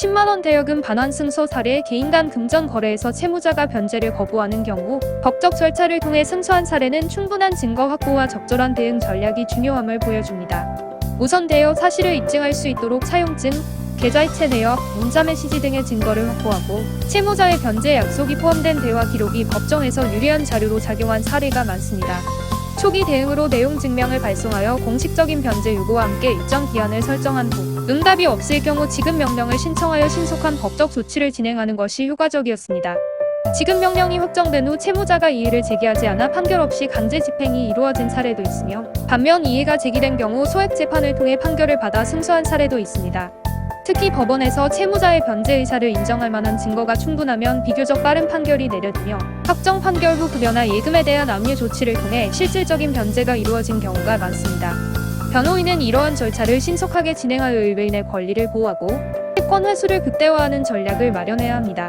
10만원 대여금 반환 승소 사례 개인 간 금전 거래에서 채무자가 변제를 거부하는 경우 법적 절차를 통해 승소한 사례는 충분한 증거 확보와 적절한 대응 전략이 중요함을 보여줍니다. 우선 대여 사실을 입증할 수 있도록 차용증, 계좌이체 내역, 문자 메시지 등의 증거를 확보하고 채무자의 변제 약속이 포함된 대화 기록이 법정에서 유리한 자료로 작용한 사례가 많습니다. 초기 대응으로 내용 증명을 발송하여 공식적인 변제 요구와 함께 일정 기한을 설정한 후 응답이 없을 경우 지급 명령을 신청하여 신속한 법적 조치를 진행하는 것이 효과적이었습니다. 지급 명령이 확정된 후 채무자가 이의를 제기하지 않아 판결 없이 강제 집행이 이루어진 사례도 있으며 반면 이의가 제기된 경우 소액 재판을 통해 판결을 받아 승소한 사례도 있습니다. 특히 법원에서 채무자의 변제 의사를 인정할 만한 증거가 충분하면 비교적 빠른 판결이 내려지며 확정 판결 후 급여나 예금에 대한 압류 조치를 통해 실질적인 변제가 이루어진 경우가 많습니다. 변호인은 이러한 절차를 신속하게 진행하여 의뢰인의 권리를 보호하고 채권 회수를 극대화하는 전략을 마련해야 합니다.